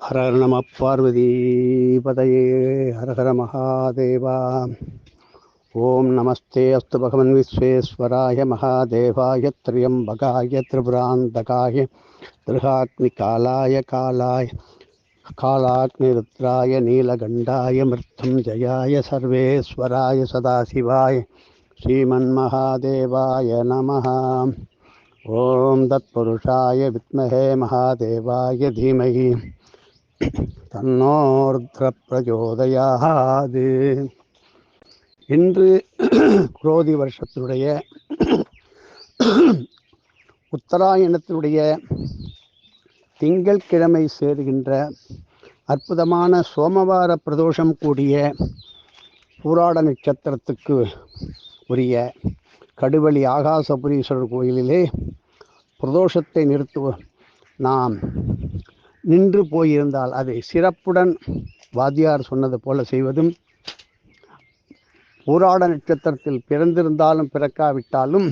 ஹர ஹர நம பார்வதி பதையே ஹர ஹர மகாதேவா ஓம் நமஸ்தே அஸ்து பகவன் விஸ்வேஸ்வராய மகாதேவாய திரியம்பகாய திரிபுராந்தகாய திருகாக்னிகாலாய காலாய காலாக்னிருத்ராய நீலகண்டாய மிருத்யுஞ்சயாய சர்வேஸ்வராய சதாசிவாய ஸ்ரீமன்மகாதேவாய நமः ஓம் தத்புருஷாய வித்மஹே மகாதேவாய தீமகி தன்னோர்த்த பிரச்சோதயாது இன்று குரோதி வருஷத்தினுடைய உத்தராயணத்தினுடைய திங்கள்கிழமை சேருகின்ற அற்புதமான சோமவார பிரதோஷம் கூடிய பூராட நட்சத்திரத்துக்கு உரிய கடுவழி ஆகாசபுரீஸ்வரர் கோயிலிலே பிரதோஷத்தை நிறுத்துவ நாம் நின்று போயிருந்தால் அதை சிறப்புடன் வாத்தியார் சொன்னது போல செய்வதும் பூராட நட்சத்திரத்தில் பிறந்திருந்தாலும் பிறக்காவிட்டாலும்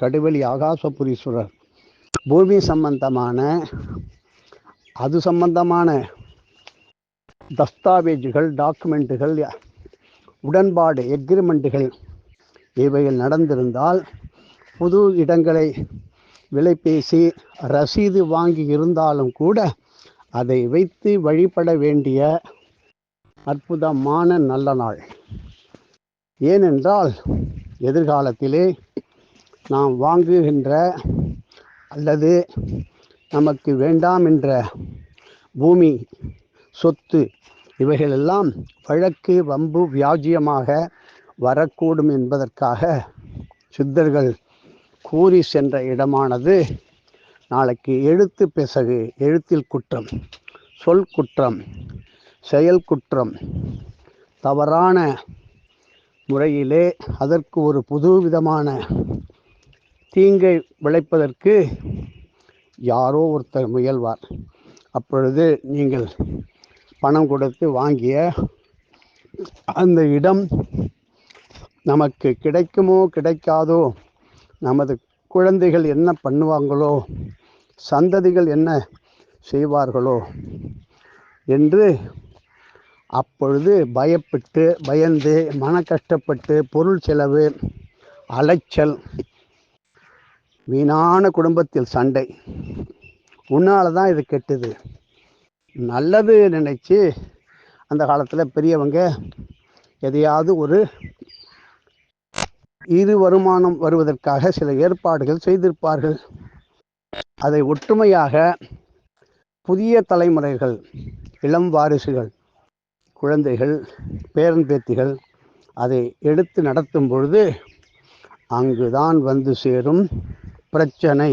கடுவெளி ஆகாசபுரீஸ்வரர். பூமி சம்பந்தமான அது சம்பந்தமான தஸ்தாவேஜுகள் டாக்குமெண்ட்டுகள் உடன்பாடு எக்ரிமெண்ட்டுகள் இவைகள் நடந்திருந்தால் புது இடங்களை விலை பேசி ரசீது வாங்கி இருந்தாலும் கூட அதை வைத்து வழிபட வேண்டிய அற்புதமான நல்ல நாள். ஏனென்றால் எதிர்காலத்திலே நாம் வாங்குகின்ற அல்லது நமக்கு வேண்டாம் என்ற பூமி சொத்து இவைகளெல்லாம் வழக்கு வம்பு வியாஜியமாக வரக்கூடும் என்பதற்காக சித்தர்கள் கூறி சென்ற இடமானது நாளைக்கு எழுத்து பிசகு எழுத்தில் குற்றம் சொல் குற்றம் செயல் குற்றம் தவறான முறையிலே அதற்கு ஒரு புது விதமான தீங்கை விளைப்பதற்கு யாரோ ஒருத்தர் முயல்வார். அப்பொழுது நீங்கள் பணம் கொடுத்து வாங்கிய அந்த இடம் நமக்கு கிடைக்குமோ கிடைக்காதோ நமது குழந்தைகள் என்ன பண்ணுவாங்களோ சந்ததிகள் என்ன செய்வார்களோ என்று அப்பொழுது பயப்பட்டு பயந்து மன கஷ்டப்பட்டு பொருள் செலவு அலைச்சல் வீணான குடும்பத்தில் சண்டை. உன்னால தான் இது கெட்டுது. நல்லது நினச்சி அந்த காலத்தில் பெரியவங்க எதையாவது ஒரு இரு வருமானம் வருவதற்காக சில ஏற்பாடுகள் செய்திருப்பார்கள். அதை ஒற்றுமையாக புதிய தலைமுறைகள் இளம் வாரிசுகள் குழந்தைகள் பேரன் பேத்திகள் அதை எடுத்து நடத்தும் பொழுது அங்குதான் வந்து சேரும் பிரச்சனை.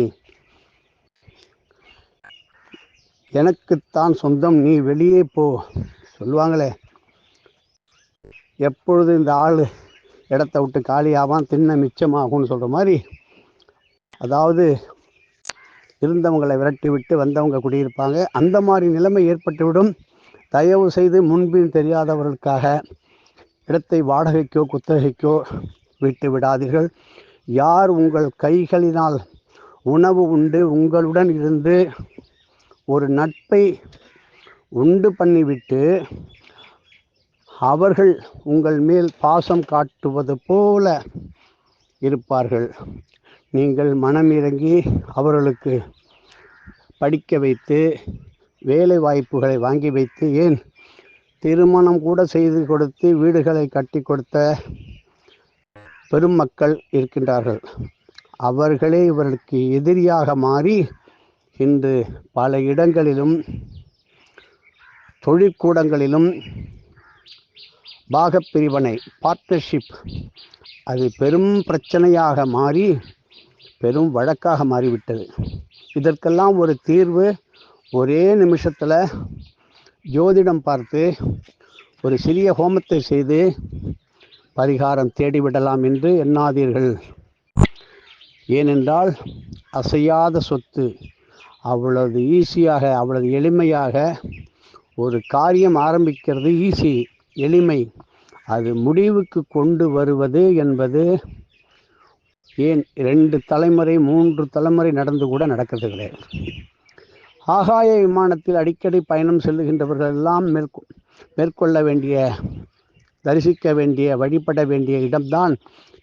எனக்குத்தான் சொந்தம் நீ வெளியே போ. சொல்லுவாங்களே எப்பொழுது இந்த ஆள் இடத்த விட்டு காலியாவான் தின்ன மிச்சமாகும்னு சொல்கிற மாதிரி. அதாவது இருந்தவங்களை விரட்டி விட்டு வந்தவங்க குடியிருப்பாங்க. அந்த மாதிரி நிலைமை ஏற்பட்டுவிடும். தயவு செய்து முன்பின் தெரியாதவர்களுக்காக இடத்தை வாடகைக்கோ குத்தகைக்கோ விட்டு விடாதீர்கள். யார் உங்கள் கைகளினால் உணவு உண்டு உங்களுடன் இருந்து ஒரு நட்பை உண்டு பண்ணிவிட்டு அவர்கள் உங்கள் மேல் பாசம் காட்டுவது போல இருப்பார்கள். நீங்கள் மனம் இறங்கி அவர்களுக்கு படிக்க வைத்து வேலை வாய்ப்புகளை வாங்கி வைத்து ஏன் திருமணம் கூட செய்து கொடுத்து வீடுகளை கட்டி கொடுத்த பெருமக்கள் இருக்கின்றார்கள். அவர்களே இவர்களுக்கு எதிரியாக மாறி இன்று பல இடங்களிலும் தொழிற்கூடங்களிலும் பாகப்பிரிவினை பார்ட்னர்ஷிப் அது பெரும் பிரச்சனையாக மாறி பெரும் வழக்காக மாறிவிட்டது. இதற்கெல்லாம் ஒரு தீர்வு ஒரே நிமிஷத்தில் ஜோதிடம் பார்த்து ஒரு சிறிய ஹோமத்தை செய்து பரிகாரம் தேடிவிடலாம் என்று எண்ணாதீர்கள். ஏனென்றால் அசையாத சொத்து அவ்வளவு ஈஸியாக அவ்வளவு எளிமையாக ஒரு காரியம் ஆரம்பிக்கிறது ஈஸி எளிமை. அது முடிவுக்கு கொண்டு வருவது என்பது ஏன் ரெண்டு தலைமுறை மூன்று தலைமுறை நடந்து கூட நடக்கிறது கிடையாது. ஆகாய விமானத்தில் அடிக்கடி பயணம் செல்லுகின்றவர்கள் எல்லாம் மேற்கொ மேற்கொள்ள வேண்டிய தரிசிக்க வேண்டிய வழிபட வேண்டிய இடம்தான்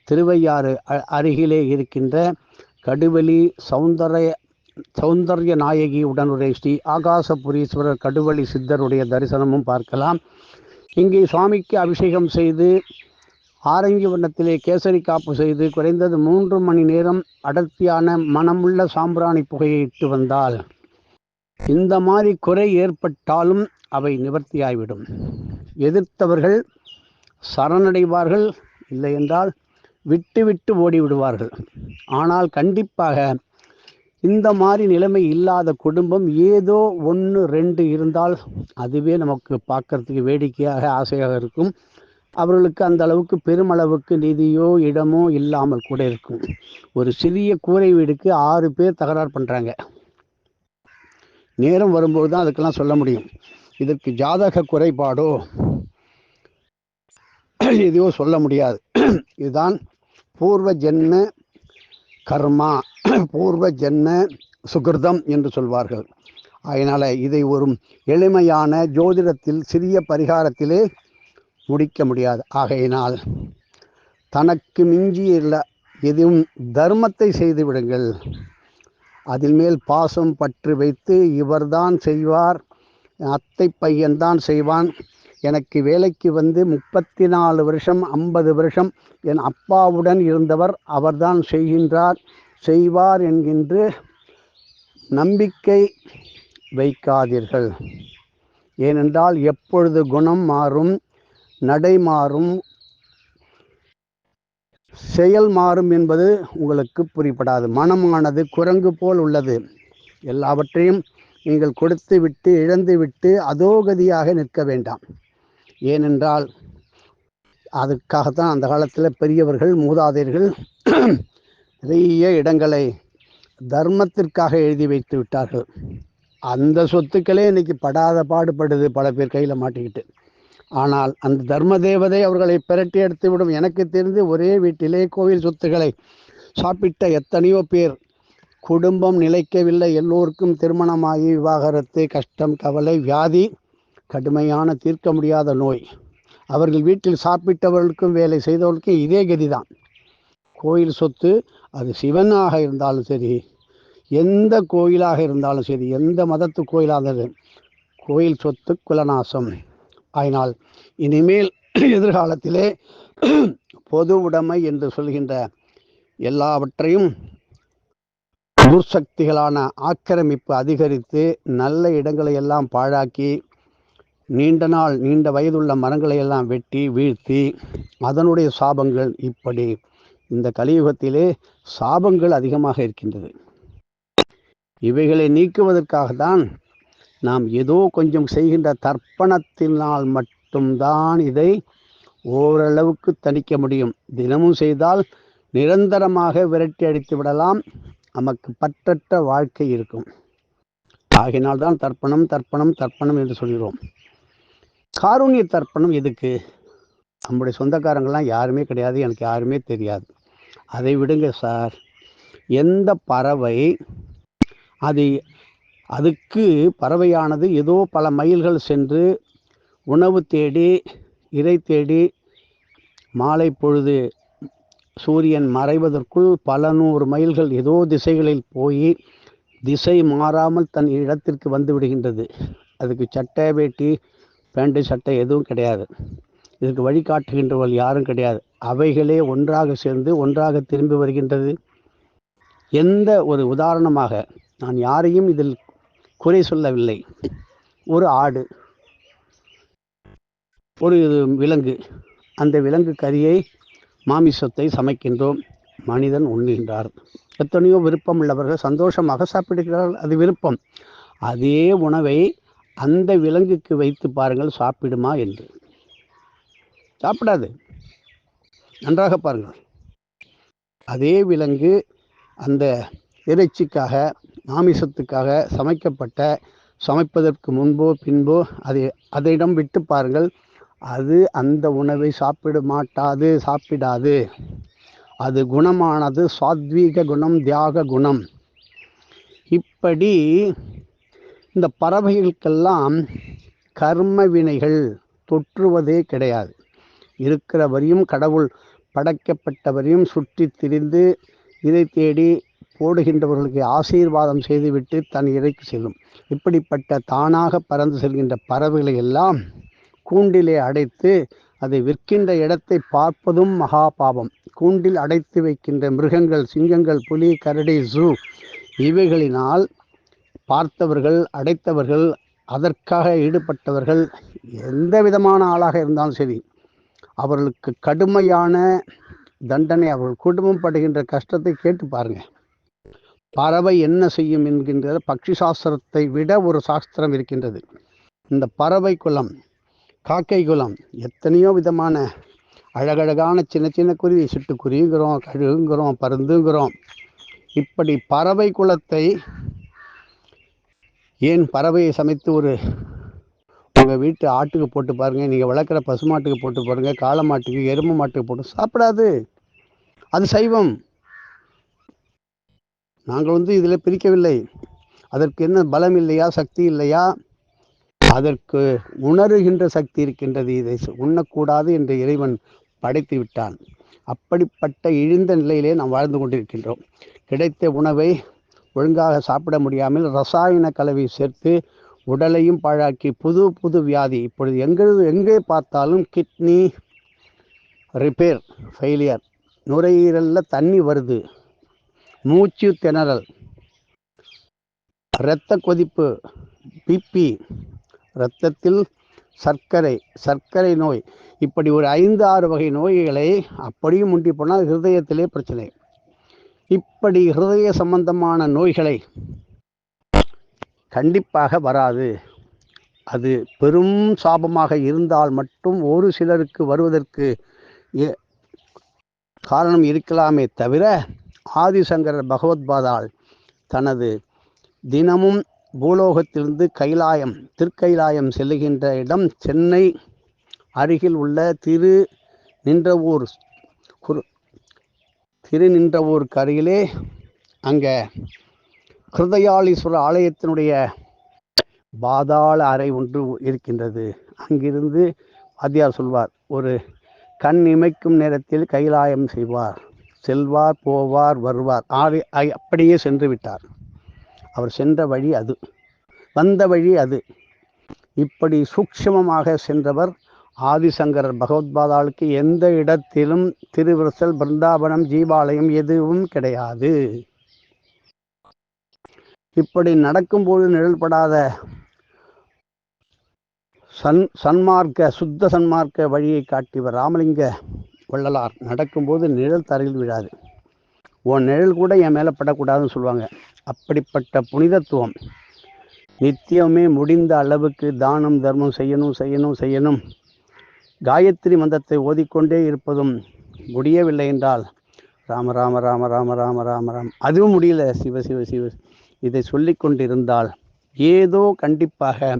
திருவையாறு. அருகிலே இருக்கின்ற கடுவெளி சௌந்தரிய சௌந்தர்ய நாயகி உடனுடைய ஸ்ரீ ஆகாசபுரீஸ்வரர் கடுவழி சித்தருடைய தரிசனமும் பார்க்கலாம். இங்கே சுவாமிக்கு அபிஷேகம் செய்து ஆரஞ்சு வண்ணத்திலே கேசரி காப்பு செய்து குறைந்தது மூன்று மணி நேரம் அடர்த்தியான மனமுள்ள சாம்பிராணி புகையை இட்டு வந்தால் இந்த மாதிரி குறை ஏற்பட்டாலும் அவை நிவர்த்தியாய்விடும். எதிர்த்தவர்கள் சரணடைவார்கள் இல்லை என்றால் விட்டு விட்டு ஓடி விடுவார்கள் ஆனால் கண்டிப்பாக இந்த மாதிரி நிலைமை இல்லாத குடும்பம் ஏதோ ஒன்று ரெண்டு இருந்தால் அதுவே நமக்கு பார்க்கறதுக்கு வேடிக்கையாக ஆசையாக இருக்கும். அவர்களுக்கு அந்த அளவுக்கு பெருமளவுக்கு நிதியோ இடமோ இல்லாமல் கூட இருக்கும். ஒரு சிறிய கூரை வீடுக்கு ஆறு பேர் தகராறு பண்ணுறாங்க நேரம் வரும்போது தான் அதுக்கெல்லாம் சொல்ல முடியும். இதற்கு ஜாதக குறைபாடோ எதையோ சொல்ல முடியாது. இதுதான் பூர்வ ஜென்ம கர்மா. பூர்வ ஜென்ம சுகிருதம் என்று சொல்வார்கள். அதனால் இதை ஒரு எளிமையான ஜோதிடத்தில் சிறிய பரிகாரத்திலே முடிக்க முடியாது. ஆகையினால் தனக்கு மிஞ்சி இல்லை எதுவும் தர்மத்தை செய்து விடுங்கள். அதில் மேல் பாசம் பற்று வைத்து இவர்தான் செய்வார் அத்தை பையன்தான் செய்வான். எனக்கு வேலைக்கு வந்து முப்பத்தி நாலு வருஷம் ஐம்பது வருஷம் என் அப்பாவுடன் இருந்தவர் அவர்தான் செய்கின்றார். செய்வார் என்கின்ற நம்பிக்கை வைக்காதீர்கள். ஏனென்றால் எப்பொழுது குணம் மாறும் நடை மாறும் செயல் மாறும் என்பது உங்களுக்கு புரிப்படாது மனமானது குரங்கு போல் உள்ளது. எல்லாவற்றையும் நீங்கள் கொடுத்து விட்டு இழந்து விட்டு அதோகதியாக நிற்க வேண்டாம். ஏனென்றால் அதுக்காகத்தான் அந்த காலத்தில் பெரியவர்கள் மூதாதையர்கள் நிறைய இடங்களை தர்மத்திற்காக எழுதி வைத்து விட்டார்கள். அந்த சொத்துக்களே இன்னைக்கு படாத பாடுபடுது பல பேர் கையில் மாட்டிக்கிட்டு. ஆனால் அந்த தர்ம தேவதை அவர்களை பிரட்டி எடுத்து விடும் எனக்கு தெரிந்து ஒரே வீட்டிலே கோவில் சொத்துக்களை சாப்பிட்ட எத்தனையோ பேர் குடும்பம் நிலைக்கவில்லை. எல்லோருக்கும் திருமணமாகி விவாகரத்து கஷ்டம் கவலை வியாதி கடுமையான தீர்க்க முடியாத நோய். அவர்கள் வீட்டில் சாப்பிட்டவர்களுக்கும் வேலை செய்தவர்களுக்கும் இதே கதிதான். கோயில் சொத்து அது சிவனாக இருந்தாலும் சரி எந்த கோயிலாக இருந்தாலும் சரி எந்த மதத்து கோயிலாக கோயில் சொத்து குலநாசம். ஆயினால் இனிமேல் எதிர்காலத்திலே பொது உடைமை என்று சொல்கின்ற எல்லாவற்றையும் துர்சக்திகளான ஆக்கிரமிப்பு அதிகரித்து நல்ல இடங்களை எல்லாம் பாழாக்கி நீண்ட நாள் நீண்ட வயதுள்ள மரங்களை எல்லாம் வெட்டி வீழ்த்தி அதனுடைய சாபங்கள் இப்படி. இந்த கலியுகத்திலே சாபங்கள் அதிகமாக இருக்கின்றது. இவைகளை நீக்குவதற்காக தான் நாம் ஏதோ கொஞ்சம் செய்கின்ற தர்ப்பணத்தினால் மட்டும்தான் இதை ஓரளவுக்கு தணிக்க முடியும். தினமும் செய்தால் நிரந்தரமாக விரட்டி அடித்து விடலாம். நமக்கு பற்றற்ற வாழ்க்கை இருக்கும். ஆகினால்தான் தர்ப்பணம் தர்ப்பணம் தர்ப்பணம் என்று சொல்கிறோம். காரூணிய தர்ப்பணம் எதுக்கு? நம்முடைய சொந்தக்காரங்கள்லாம் யாருமே கிடையாது எனக்கு யாருமே தெரியாது. அதை விடுங்க சார். எந்த பறவை அது அதுக்கு பறவையானது ஏதோ பல மைல்கள் சென்று உணவு தேடி இறை தேடி மாலை பொழுது சூரியன் மறைவதற்குள் பல நூறு மைல்கள் ஏதோ திசைகளில் போய் திசை மாறாமல் தன் இடத்திற்கு வந்து விடுகின்றது. அதுக்கு சட்டை வேட்டி பேண்ட்டு சட்டை எதுவும் கிடையாது. இதுக்கு வழிகாட்டுகின்றவர்கள் யாரும் கிடையாது. அவைகளே ஒன்றாக சேர்ந்து ஒன்றாக திரும்பி வருகின்றது. எந்த ஒரு உதாரணமாக நான் யாரையும் இதில் குறை சொல்லவில்லை. ஒரு ஆடு ஒரு விலங்கு அந்த விலங்கு கறியை மாமிசத்தை சமைக்கின்றோம். மனிதன் உண்ணுகின்றார். எத்தனையோ விருப்பம் உள்ளவர்கள் சந்தோஷமாக சாப்பிடுகிறார்கள். அது விருப்பம். அதே உணவை அந்த விலங்குக்கு வைத்து பாருங்கள் சாப்பிடுமா என்று. சாப்பிடாது. நன்றாக பாருங்கள். அதே விலங்கு அந்த இறைச்சிக்காக மாமிசத்துக்காக சமைக்கப்பட்ட சமைப்பதற்கு முன்போ பின்போ அதை அதையிடம் விட்டு பாருங்கள். அது அந்த உணவை சாப்பிட மாட்டாது சாப்பிடாது. அது குணமானது சாத்வீக குணம் தியாக குணம். இப்படி இந்த பறவைகளுக்கெல்லாம் கர்ம வினைகள் தொற்றுவதே கிடையாது. இருக்கிறவரையும் கடவுள் படைக்கப்பட்டவரையும் சுற்றி திரிந்து இதை தேடி போடுகின்றவர்களுக்கு ஆசீர்வாதம் செய்துவிட்டு தன் இறைக்கு செல்லும். இப்படிப்பட்ட தானாக பறந்து செல்கின்ற பறவைகளை எல்லாம் கூண்டிலே அடைத்து அதை விற்கின்ற இடத்தை பார்ப்பதும் மகா பாபம் கூண்டில் அடைத்து வைக்கின்ற மிருகங்கள் சிங்கங்கள் புலி கரடி ஜூ இவைகளினால் பார்த்தவர்கள் அடைத்தவர்கள் அதற்காக ஈடுபட்டவர்கள் எந்த விதமான ஆளாக இருந்தாலும் சரி அவர்களுக்கு கடுமையான தண்டனை அவர்கள் குடும்பம் படுகின்ற கஷ்டத்தை கேட்டு பாருங்க. பறவை என்ன செய்யும் என்கின்ற பக்ஷி சாஸ்திரத்தை விட ஒரு சாஸ்திரம் இருக்கின்றது. இந்த பறவை குலம் காக்கை குலம் எத்தனையோ விதமான அழகழகான சின்ன சின்ன குருவி சிட்டுக்குருவிங்கிறோம் கழுகுங்கிறோம் பருந்துங்கிறோம். இப்படி பறவை குலத்தை ஏன் பறவையை சமைத்து ஒரு உங்கள் வீட்டு ஆட்டுக்கு போட்டு பாருங்கள் நீங்கள் வளர்க்குற பசுமாட்டுக்கு போட்டு பாருங்கள் காளை மாட்டுக்கு எருமை மாட்டுக்கு போட்டு சாப்பிடாது. அது சைவம். நாங்கள் வந்து இதில் பிரிக்கவில்லை. அதற்கு என்ன பலம் இல்லையா சக்தி இல்லையா? அதற்கு உணருகின்ற சக்தி இருக்கின்றது. இதை உண்ணக்கூடாது என்று இறைவன் படைத்து விட்டான். அப்படிப்பட்ட இழிந்த நிலையிலே நாம் வாழ்ந்து கொண்டிருக்கின்றோம். கிடைத்த உணவை ஒழுங்காக சாப்பிட முடியாமல் ரசாயன கலவை சேர்த்து உடலையும் பாழாக்கி புது புது வியாதி. இப்பொழுது எங்கே எங்கே பார்த்தாலும் கிட்னி ரிப்பேர் ஃபெயிலியர். நுரையீரலில் தண்ணி வருது. மூச்சு திணறல். இரத்த கொதிப்பு பிபி இரத்தத்தில் சர்க்கரை சர்க்கரை நோய். இப்படி ஒரு ஐந்து ஆறு வகை நோய்களை அப்படியும் முண்டி போனால் ஹிருதயத்திலே பிரச்சனை. இப்படி ஹிருதய சம்பந்தமான நோய்களை கண்டிப்பாக வராது. அது பெரும் சாபமாக இருந்தால் மட்டும் ஒரு சிலருக்கு வருவதற்கு காரணம் இருக்கலாமே தவிர ஆதிசங்கரர் பகவத்பாதால் தனது தினமும் பூலோகத்திலிருந்து கைலாயம் திருக்கைலாயம் செல்லுகின்ற இடம் சென்னை அருகில் உள்ள திரு நின்றவூர் குரு திரு நின்றவூருக்கு அருகிலே அங்கே கிருதயாளீஸ்வரர் ஆலயத்தினுடைய பாதாள அறை ஒன்று இருக்கின்றது. அங்கிருந்து வாத்தியார் சொல்வார் ஒரு கண் இமைக்கும் நேரத்தில் கைலாயம் செய்வார். செல்வார் போவார் வருவார். ஆறு அப்படியே சென்று விட்டார். அவர் சென்ற வழி அது. வந்த வழி அது. இப்படி சூக்ஷமமாக சென்றவர் ஆதிசங்கரர். பகவத்பாதாளுக்கு எந்த இடத்திலும் திருவிரசல் பிருந்தாவனம் ஜீவாலயம் எதுவும் கிடையாது. இப்படி நடக்கும்போது நிழல்படாத சன் சன்மார்க்க சுத்த சன்மார்க்க வழியை காட்டியவர் ராமலிங்க வள்ளலார் நடக்கும்போது நிழல் தரையில் விழாது. உன் நிழல் கூட என் மேலே படக்கூடாதுன்னு சொல்லுவாங்க. அப்படிப்பட்ட புனிதத்துவம். நித்தியமே முடிந்த அளவுக்கு தானம் தர்மம் செய்யணும் செய்யணும் செய்யணும். காயத்ரி மந்தத்தை ஓதிக்கொண்டே இருப்பதும் முடியவில்லை என்றால் ராம ராம ராம ராம ராம ராம ராம். அதுவும் முடியல. சிவ சிவ சிவ. இதை சொல்லி கொண்டிருந்தால் ஏதோ கண்டிப்பாக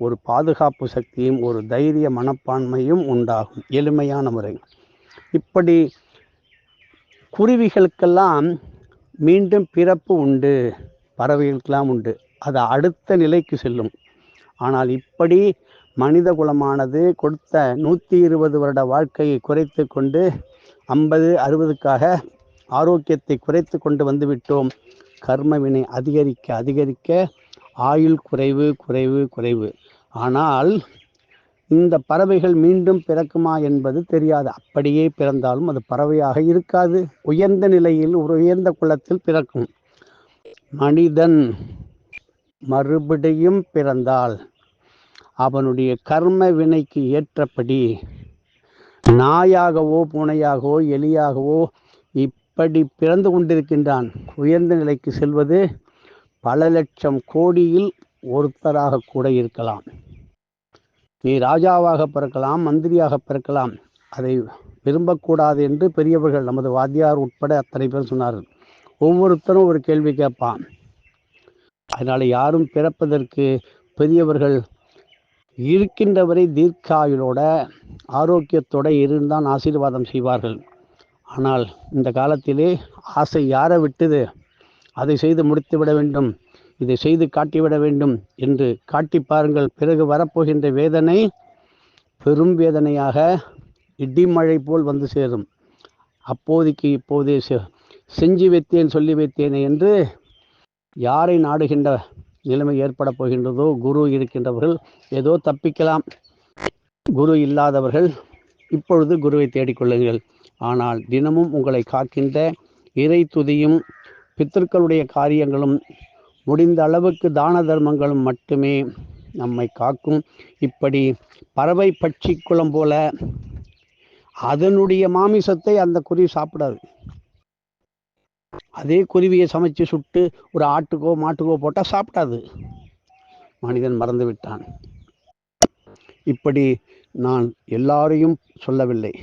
ஒரு பாதுகாப்பு சக்தியும் ஒரு தைரிய மனப்பான்மையும் உண்டாகும். எளிமையான முறை. இப்படி குருவிகளுக்கெல்லாம் மீண்டும் பிறப்பு உண்டு பறவைகளுக்கெல்லாம் உண்டு. அது அடுத்த நிலைக்கு செல்லும். ஆனால் இப்படி மனித குலமானது கொடுத்த நூற்றி இருபது வருட வாழ்க்கையை குறைத்து கொண்டு ஐம்பது அறுபதுக்காக ஆரோக்கியத்தை குறைத்து கொண்டு வந்துவிட்டோம் கர்மவினை அதிகரிக்க அதிகரிக்க ஆயுள் குறைவு குறைவு குறைவு. ஆனால் இந்த பறவைகள் மீண்டும் பிறக்குமா என்பது தெரியாது. அப்படியே பிறந்தாலும் அது பறவையாக இருக்காது. உயர்ந்த நிலையில் ஒரு உயர்ந்த குலத்தில் பிறக்கும். மனிதன் மறுபடியும் பிறந்தால் அவனுடைய கர்ம வினைக்கு ஏற்றபடி நாயாகவோ பூனையாகவோ எலியாகவோ இப்படி பிறந்து கொண்டிருக்கின்றான். உயர்ந்த நிலைக்கு செல்வது பல லட்சம் கோடியில் ஒருத்தராக கூட இருக்கலாம். நீ ராஜாவாக பிறக்கலாம் மந்திரியாக பிறக்கலாம். அதை விரும்பக்கூடாது என்று பெரியவர்கள் நமது வாத்தியார் உட்பட அத்தனை பேர் சொன்னார்கள். ஒவ்வொருத்தரும் ஒரு கேள்வி கேட்பான். அதனால் யாரும் பிறப்பதற்கு பெரியவர்கள் இருக்கின்றவரை தீர்க்காயுளோட ஆரோக்கியத்தோட இருந்தான் ஆசீர்வாதம் செய்வார்கள். ஆனால் இந்த காலத்திலே ஆசை யாரை விட்டது? அதை செய்து முடித்து விட வேண்டும். இதை செய்து காட்டிவிட வேண்டும் என்று காட்டி பாருங்கள். பிறகு வரப்போகின்ற வேதனை பெரும் வேதனையாக இடிமழை போல் வந்து சேரும். அப்போதைக்கு இப்போதே செஞ்சு வைத்தேன் சொல்லி வைத்தேனே என்று யாரை நாடுகின்ற நிலைமை ஏற்பட போகின்றதோ குரு இருக்கின்றவர்கள் ஏதோ தப்பிக்கலாம். குரு இல்லாதவர்கள் இப்பொழுது குருவை தேடிக்கொள்ளுங்கள் ஆனால் தினமும் உங்களை காக்கின்ற இறை துதியும் பித்தர்களுடைய காரியங்களும் முடிந்த அளவுக்கு தான தர்மங்களும் மட்டுமே நம்மை காக்கும். இப்படி பறவை பட்சி குளம் போல அதனுடைய மாமிசத்தை அந்த குருவி சாப்பிடாது. அதே குருவியை சமைச்சு சுட்டு ஒரு ஆட்டுக்கோ மாட்டுக்கோ போட்டால் சாப்பிடாது. மனிதன் மறந்து விட்டான். இப்படி நான் எல்லாரையும் சொல்லவில்லை.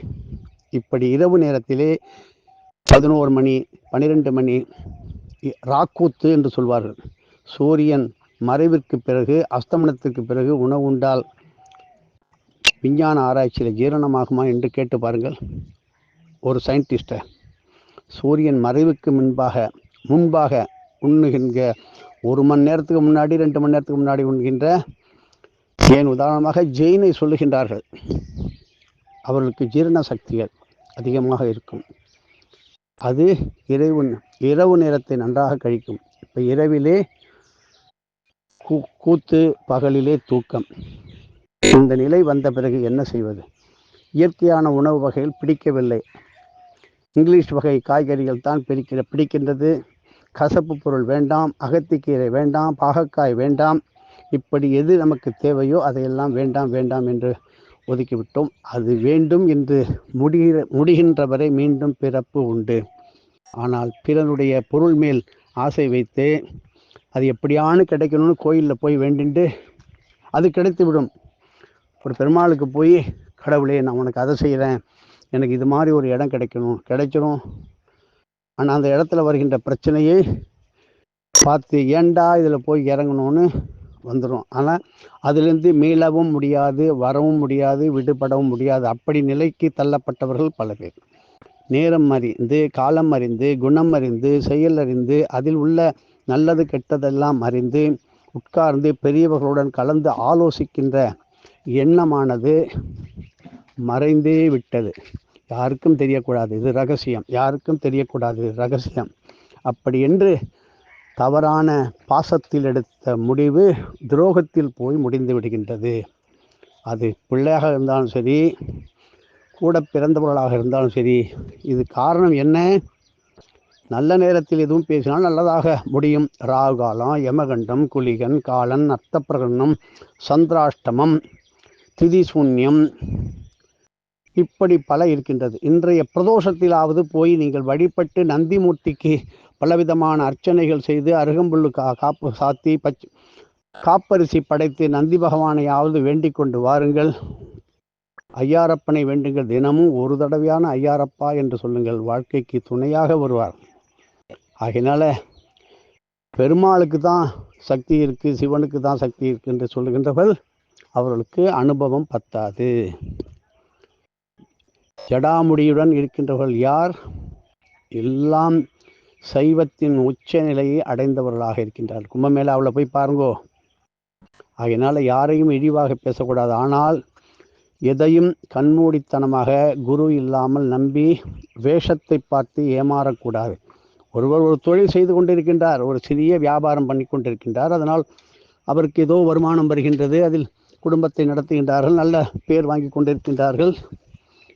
இப்படி இரவு நேரத்திலே பதினோரு மணி பன்னிரெண்டு மணி ராக்கூத்து என்று சொல்வார்கள். சூரியன் மறைவிற்கு பிறகு அஸ்தமனத்திற்கு பிறகு உணவு உண்டால் விஞ்ஞான ஆராய்ச்சியில் ஜீரணமாகுமா என்று கேட்டு பாருங்கள். ஒரு சயின்டிஸ்ட்டை சூரியன் மறைவுக்கு முன்பாக முன்பாக உண்ணுகின்ற ஒரு மணி நேரத்துக்கு முன்னாடி ரெண்டு மணி நேரத்துக்கு முன்னாடி உண்கின்ற ஏன் உதாரணமாக ஜெயினை சொல்லுகின்றார்கள். அவர்களுக்கு ஜீரண சக்திகள். அதிகமாக இருக்கும். அது இரவு இரவு நேரத்தை நன்றாக கழிக்கும். இப்போ இரவிலே கூ கூத்து பகலிலே தூக்கம். இந்த நிலை வந்த பிறகு என்ன செய்வது? இயற்கையான உணவு வகைகள் பிடிக்கவில்லை. இங்கிலீஷ் வகை காய்கறிகள் தான் பிடிக்கிற பிடிக்கின்றது. கசப்பு பொருள் வேண்டாம் அகத்திக்கீரை வேண்டாம் பாகக்காய் வேண்டாம். இப்படி எது நமக்கு தேவையோ அதையெல்லாம் வேண்டாம் வேண்டாம் என்று ஒதுக்கிவிட்டோம். அது வேண்டும் என்று முடிகிற முடிகின்ற வரை மீண்டும் பிறப்பு உண்டு. ஆனால் பிறனுடைய பொருள் மேல் ஆசை வைத்து அது எப்படியானு கிடைக்கணும்னு கோயிலில் போய் வேண்டிண்டு அது கிடைத்து விடும் ஒரு பெருமாளுக்கு போய் கடவுளே நான் உனக்கு அதை செய்கிறேன் எனக்கு இது மாதிரி ஒரு இடம் கிடைக்கணும். கிடைச்சிடும் ஆனால் அந்த இடத்துல வருகின்ற பிரச்சனையை பார்த்து ஏண்டா இதில் போய் இறங்கணும்னு வந்துடும் ஆனால் அதுலேருந்து மீளவும் முடியாது வரவும் முடியாது விடுபடவும் முடியாது. அப்படி நிலைக்கு தள்ளப்பட்டவர்கள் பல பேர். நேரம் அறிந்து காலம் அறிந்து குணம் அறிந்து செயல் அறிந்து அதில் உள்ள நல்லது கெட்டதெல்லாம் அறிந்து உட்கார்ந்து பெரியவர்களுடன் கலந்து ஆலோசிக்கின்ற எண்ணமானது மறைந்தே விட்டது. யாருக்கும் தெரியக்கூடாது. இது ரகசியம். யாருக்கும் தெரியக்கூடாது. ரகசியம். அப்படி என்று தவறான பாசத்தில் எடுத்த முடிவு துரோகத்தில் போய் முடிந்து விடுகின்றது. அது பிள்ளையாக இருந்தாலும் சரி கூட பிறந்தவர்களாக இருந்தாலும் சரி இது காரணம் என்ன? நல்ல நேரத்தில் எதுவும் பேசினால் நல்லதாக முடியும். ராகுகாலம் யமகண்டம் குலிகன் காலன் அர்த்தப்பிரகடனம் சந்திராஷ்டமம் திதி சூன்யம் இப்படி பல இருக்கின்றது. இன்றைய பிரதோஷத்திலாவது போய் நீங்கள் வழிபட்டு நந்திமூர்த்திக்கு பலவிதமான அர்ச்சனைகள் செய்து அருகம்புல்லு கா காப்பு சாத்தி பச் காப்பரிசி படைத்து நந்தி பகவானையாவது வேண்டிக் கொண்டு வாருங்கள். ஐயாரப்பனை வேண்டுங்கள். தினமும் ஒரு தடவையான ஐயாரப்பா என்று சொல்லுங்கள். வாழ்க்கைக்கு துணையாக வருவார். ஆகினால பெருமாளுக்கு தான் சக்தி இருக்குது சிவனுக்கு தான் சக்தி இருக்கு என்று சொல்லுகின்றவர்கள் அவர்களுக்கு அனுபவம் பத்தாது. ஜடாமுடியுடன் இருக்கின்றவர்கள் யார்? எல்லாம் சைவத்தின் உச்ச நிலையை அடைந்தவர்களாக இருக்கின்றார் கும்பமேளாவில் போய் பாருங்கோ. அதனால் யாரையும் இழிவாக பேசக்கூடாது. ஆனால் எதையும் கண்மூடித்தனமாக குரு இல்லாமல் நம்பி வேஷத்தை பார்த்து ஏமாறக்கூடாது. ஒருவர் ஒரு தொழில் செய்து கொண்டிருக்கின்றார். ஒரு சிறிய வியாபாரம் பண்ணி கொண்டிருக்கின்றார். அதனால் அவருக்கு ஏதோ வருமானம் வருகின்றது. அதில் குடும்பத்தை நடத்துகின்றார்கள். நல்ல பேர் வாங்கி கொண்டிருக்கின்றார்கள்.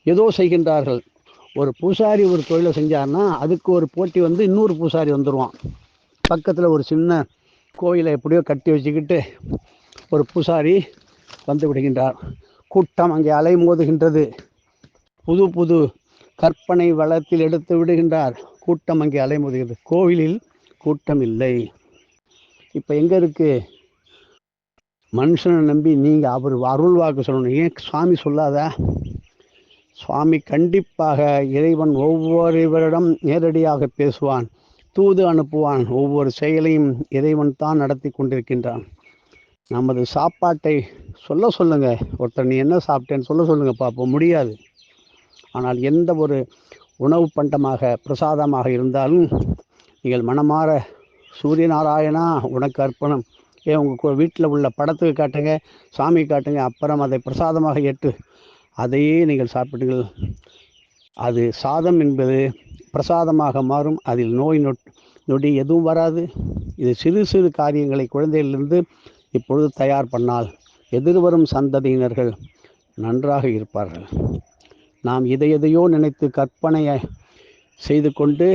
ஏதோ செய்கின்றார்கள். ஒரு பூசாரி ஒரு தொழிலை செஞ்சார்னா அதுக்கு ஒரு போட்டி வந்து இன்னொரு பூசாரி வந்துடுவான் பக்கத்தில் ஒரு சின்ன கோயிலை எப்படியோ கட்டி வச்சுக்கிட்டு ஒரு பூசாரி வந்து விடுகின்றார். கூட்டம் அங்கே அலைமோதுகின்றது புது புது கற்பனை வளத்தில் எடுத்து விடுகின்றார். கூட்டம் அங்கே அலைமோதுகிறது கோவிலில் கூட்டம் இல்லை. இப்போ எங்கே இருக்குது மனுஷனை நம்பி நீங்கள் அவர் அருள் வாக்கு சொல்லணும். ஏன் சுவாமி சொல்லாத? சுவாமி கண்டிப்பாக இறைவன் ஒவ்வொருவரிடம் நேரடியாக பேசுவான் தூது அனுப்புவான். ஒவ்வொரு செயலையும் இறைவன் தான் நடத்தி கொண்டிருக்கின்றான். நமது சாப்பாட்டை சொல்ல சொல்லுங்க. ஒருத்தர் நீ என்ன சாப்பிட்டேன்னு சொல்ல சொல்லுங்க பார்ப்போம் முடியாது. ஆனால் எந்த ஒரு உணவு பண்டமாக பிரசாதமாக இருந்தாலும் நீங்கள் மனமாற சூரிய நாராயணா உனக்கு அர்ப்பணம். ஏன் உங்கள் வீட்டில் உள்ள படத்துக்கு காட்டுங்க சாமி காட்டுங்க அப்புறம் அதை பிரசாதமாக ஏற்று அதையே நீங்கள் சாப்பிடுங்கள் அது சாதம் என்பது பிரசாதமாக மாறும். அதில் நோய் நொட் நொடி எதுவும் வராது. இது சிறு சிறு காரியங்களை குழந்தையிலிருந்து இப்பொழுது தயார் பண்ணால் எதிர்வரும் சந்ததியினர்கள் நன்றாக இருப்பார்கள். நாம் இதை எதையோ நினைத்து கற்பனையை செய்து கொண்டு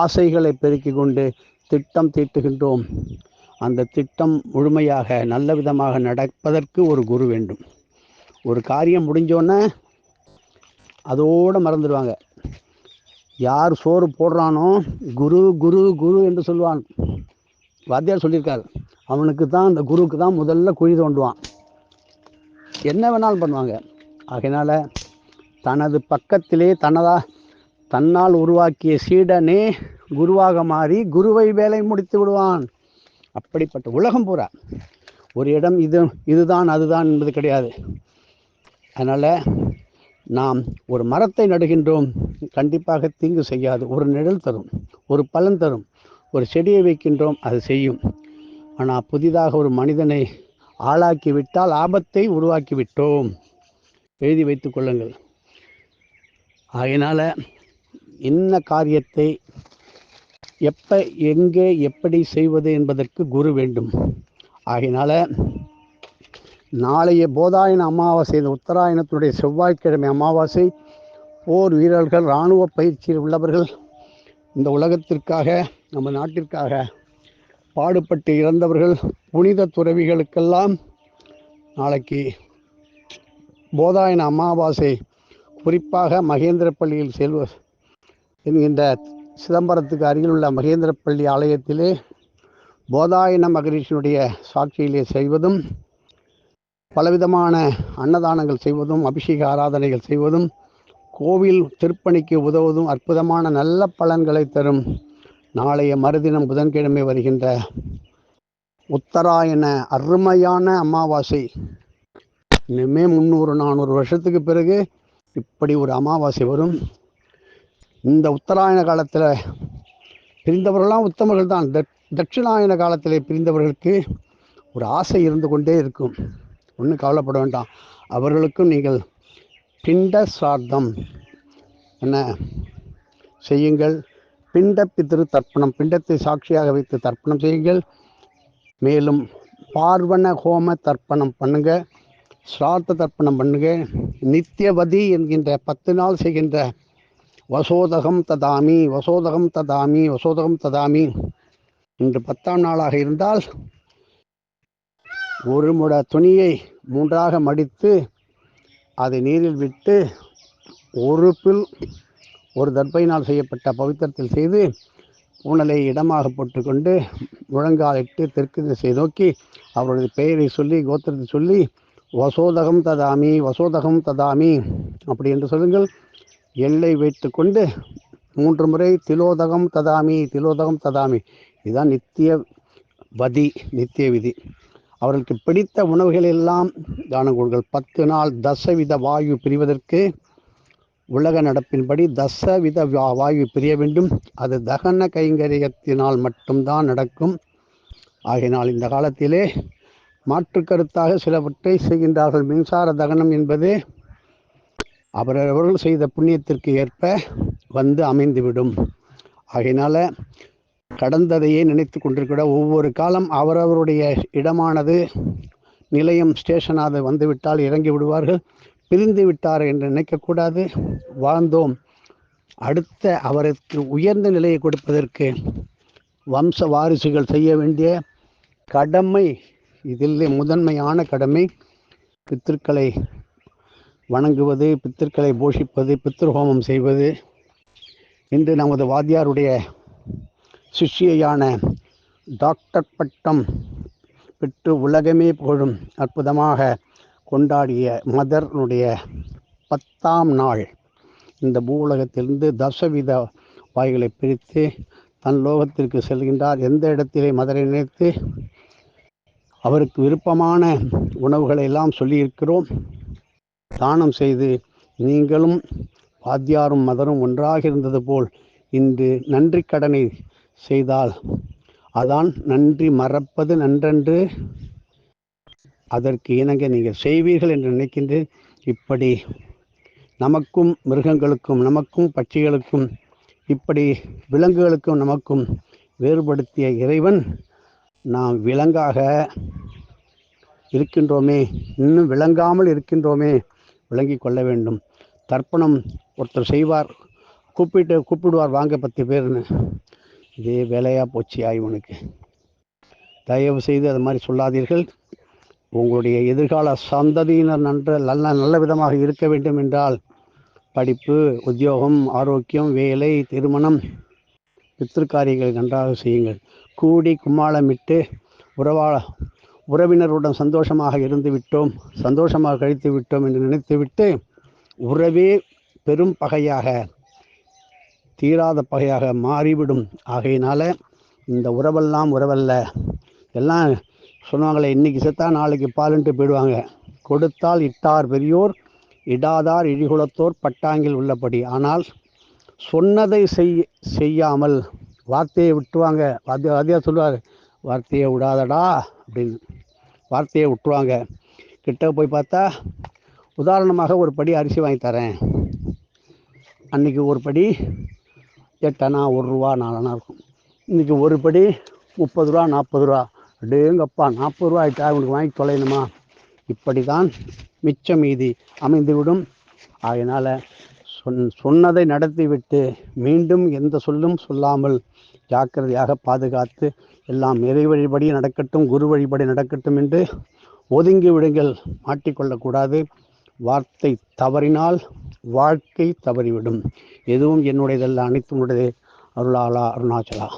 ஆசைகளை பெருக்கிக் கொண்டு திட்டம் தீட்டுகின்றோம். அந்த திட்டம் முழுமையாக நல்ல விதமாக நடப்பதற்கு ஒரு குரு வேண்டும். ஒரு காரியம் முடிஞ்சோடனே அதோடு மறந்துடுவாங்க. யார் சோறு போடுறானோ குரு குரு குரு என்று சொல்லுவான். வாத்தியார் சொல்லியிருக்கார் அவனுக்கு தான் அந்த குருவுக்கு தான் முதல்ல குழி தோண்டுவான். என்ன வேணாலும் பண்ணுவாங்க. ஆகையினால் தனது பக்கத்திலே தனதா தன்னால் உருவாக்கிய சீடனே குருவாக மாறி குருவை வேலை முடித்து விடுவான். அப்படிப்பட்ட உலகம் பூரா. ஒரு இடம் இது இதுதான் அதுதான் என்பது கிடையாது. அதனால் நாம் ஒரு மரத்தை நடுகின்றோம் கண்டிப்பாக தீங்கு செய்யாது. ஒரு நிழல் தரும் ஒரு பலன் தரும் ஒரு செடியை வைக்கின்றோம் அது செய்யும். ஆனால் புதிதாக ஒரு மனிதனை ஆளாக்கி விட்டால் ஆபத்தை உருவாக்கி விட்டோம் எழுதி வைத்து கொள்ளுங்கள். ஆகையினால் என்ன காரியத்தை எப்போ எங்கே எப்படி செய்வது என்பதற்கு குரு வேண்டும். ஆகையினால் நாளைய போதாயன அமாவாசை இந்த உத்தராயணத்தினுடைய செவ்வாய்க்கிழமை அமாவாசை போர் வீரர்கள் இராணுவ பயிற்சியில் உள்ளவர்கள் இந்த உலகத்திற்காக நம்ம நாட்டிற்காக பாடுபட்டு இறந்தவர்கள் புனித துறவிகளுக்கெல்லாம் நாளைக்கு போதாயன அமாவாசை குறிப்பாக மகேந்திரப்பள்ளியில் செல்வ என்கின்ற சிதம்பரத்துக்கு அருகில் உள்ள மகேந்திரப்பள்ளி ஆலயத்திலே போதாயன மகரிஷினுடைய சாட்சியிலே செய்வதும் பலவிதமான அன்னதானங்கள் செய்வதும் அபிஷேக ஆராதனைகள் செய்வதும் கோவில் திருப்பணிக்கு உதவுவதும் அற்புதமான நல்ல பலன்களை தரும் நாளைய மறுதினம் புதன்கிழமை வருகின்ற உத்தராயண அருமையான அமாவாசை. இனிமே முந்நூறு நானூறு வருஷத்துக்கு பிறகு இப்படி ஒரு அமாவாசை வரும். இந்த உத்தராயண காலத்தில் பிரிந்தவர்கள்லாம் உத்தமர்கள் தான் தட்சிணாயன காலத்தில் பிரிந்தவர்களுக்கு ஒரு ஆசை இருந்து கொண்டே இருக்கும். ஒன்றும் கவலைப்பட வேண்டாம். அவர்களுக்கும் நீங்கள் பிண்ட சார்த்தம் என்ன செய்யுங்கள். பிண்ட பித்திரு தர்ப்பணம் பிண்டத்தை சாட்சியாக வைத்து தர்ப்பணம் செய்யுங்கள். மேலும் பார்வண ஹோம தர்ப்பணம் பண்ணுங்க. ஸ்ரார்த்த தர்ப்பணம் பண்ணுங்க. நித்தியவதி என்கின்ற பத்து நாள் செய்கின்ற வசோதகம் ததாமி வசோதகம் ததாமி வசோதகம் ததாமி. இன்று பத்தாம் நாளாக இருந்தால் ஒரு முட துணியை மூன்றாக மடித்து அதை நீரில் விட்டு ஒரு பில் ஒரு தர்பையினால் செய்யப்பட்ட பவித்திரத்தில் செய்து ஊனலை இடமாக போட்டுக்கொண்டு முழங்காலிட்டு தெற்கு திசை நோக்கி அவருடைய பெயரை சொல்லி கோத்திரத்தை சொல்லி வசோதகம் ததாமி வசோதகம் ததாமி அப்படி என்று சொல்லுங்கள். எல்லை வைத்து கொண்டு மூன்று முறை திலோதகம் ததாமி திலோதகம் ததாமி இதுதான் நித்திய வதி நித்திய விதி. அவர்களுக்கு பிடித்த உணவுகள் எல்லாம் தானம் கொடுங்கள். பத்து நாள் தசவித வாயு பிரிவதற்கு உலக நடப்பின்படி தசவித வாயு பிரிய வேண்டும். அது தகன கைங்கரியத்தினால் மட்டும்தான் நடக்கும். ஆகையினால் இந்த காலத்திலே மாற்று கருத்தாக சிலவற்றை செய்கின்றார்கள். மின்சார தகனம் என்பது அவரவர்கள் செய்த புண்ணியத்திற்கு ஏற்ப வந்து அமைந்துவிடும். ஆகையினால் கடந்ததையே நினைத்து கொண்டிருக்கிற ஒவ்வொரு காலம் அவரவருடைய இடமானது நிலையம் ஸ்டேஷனாக வந்துவிட்டால் இறங்கி விடுவார்கள். பிரிந்து விட்டார் என்று நினைக்கக்கூடாது. வாழ்ந்தோம். அடுத்த அவருக்கு உயர்ந்த நிலையை கொடுப்பதற்கு வம்ச வாரிசுகள் செய்ய வேண்டிய கடமை இதில் முதன்மையான கடமை பித்திருக்களை வணங்குவது பித்திருக்களை போஷிப்பது பித்திருஹோமம் செய்வது. இன்று நமது வாத்தியாருடைய சிஷ்யையான டாக்டர் பட்டம் பெற்று உலகமே புகழும் அற்புதமாக கொண்டாடிய மதர்னுடைய பத்தாம் நாள். இந்த பூவுலகத்திலிருந்து தசவித வாய்களை பிரித்து தன் லோகத்திற்கு செல்கின்றார். எந்த இடத்திலே மதரை நினைத்து அவருக்கு விருப்பமான உணவுகளை எல்லாம் சொல்லியிருக்கிறோம். தானம் செய்து நீங்களும் வாத்தியாரும் மதரும் ஒன்றாக இருந்தது போல் இன்று நன்றி கடனை செய்தால் அதான் நன்றி மறப்பது நன்றன்று. அதற்கு இணங்க நீங்கள் செய்வீர்கள் என்று நினைக்கின்றேன். இப்படி நமக்கும் மிருகங்களுக்கும் நமக்கும் பட்சிகளுக்கும் இப்படி விலங்குகளுக்கும் நமக்கும் வேறுபடுத்திய இறைவன் நாம் விலங்காக இருக்கின்றோமே இன்னும் விளங்காமல் இருக்கின்றோமே விளங்கி கொள்ள வேண்டும். தர்ப்பணம் ஒருத்தர் செய்வார் கூப்பிட்டு கூப்பிடுவார் வாங்க பத்து பேர்னு. இதே வேலையாக போச்சு இவனுக்கு தயவு செய்து அது மாதிரி சொல்லாதீர்கள். உங்களுடைய எதிர்கால சந்ததியினர் நன்ற நல்ல நல்ல விதமாக இருக்க வேண்டும் என்றால் படிப்பு உத்தியோகம் ஆரோக்கியம் வேலை திருமணம் பித்திருக்காரியங்கள் நன்றாக செய்யுங்கள். கூடி கும்மாளமிட்டு உறவா உறவினருடன் சந்தோஷமாக இருந்து விட்டோம் சந்தோஷமாக கழித்து விட்டோம் என்று நினைத்துவிட்டு உறவே பெரும் பகையாக தீராத பகையாக மாறிவிடும். ஆகையினால் இந்த உறவெல்லாம் உறவல்ல. எல்லாம் சொன்னாங்களே இன்றைக்கி செத்தா நாளைக்கு பாலுன்ட்டு போயிடுவாங்க. கொடுத்தால் இட்டார் பெரியோர் இடாதார் இழிகுலத்தோர் பட்டாங்கில் உள்ளபடி. ஆனால் சொன்னதை செய் செய்யாமல் வார்த்தையை விட்டுவாங்க வாத்தியா வாத்தியா சொல்லுவார்? வார்த்தையை விடாதடா அப்படின்னு வார்த்தையை விட்டுருவாங்க. கிட்ட போய் பார்த்தா உதாரணமாக ஒரு படி அரிசி வாங்கி தரேன். அன்றைக்கி ஒரு படி எட்டனா ஒரு ரூபா நாலனா இருக்கும். இன்றைக்கி ஒரு படி முப்பது ரூபா நாற்பது ரூபா. டேங்கப்பா நாற்பது ரூபா ஆகிட்டா இவனுக்கு வாங்கி தொலையணுமா? இப்படி தான் மிச்ச மீதி அமைந்துவிடும். அதனால் சொன் சொன்னதை நடத்திவிட்டு மீண்டும் எந்த சொல்லும் சொல்லாமல் ஜாக்கிரதையாக பாதுகாத்து எல்லாம் இறை வழிபடி நடக்கட்டும் குரு வழிபடி நடக்கட்டும் என்று ஒதுங்கி விடுங்கள். மாட்டிக்கொள்ளக்கூடாது. வார்த்தை தவறினால் வாழ்க்கை தவறிவிடும். எதுவும் என்னுடையதல்ல அனைத்தும் உடையது. அருளாளா அருணாச்சலா.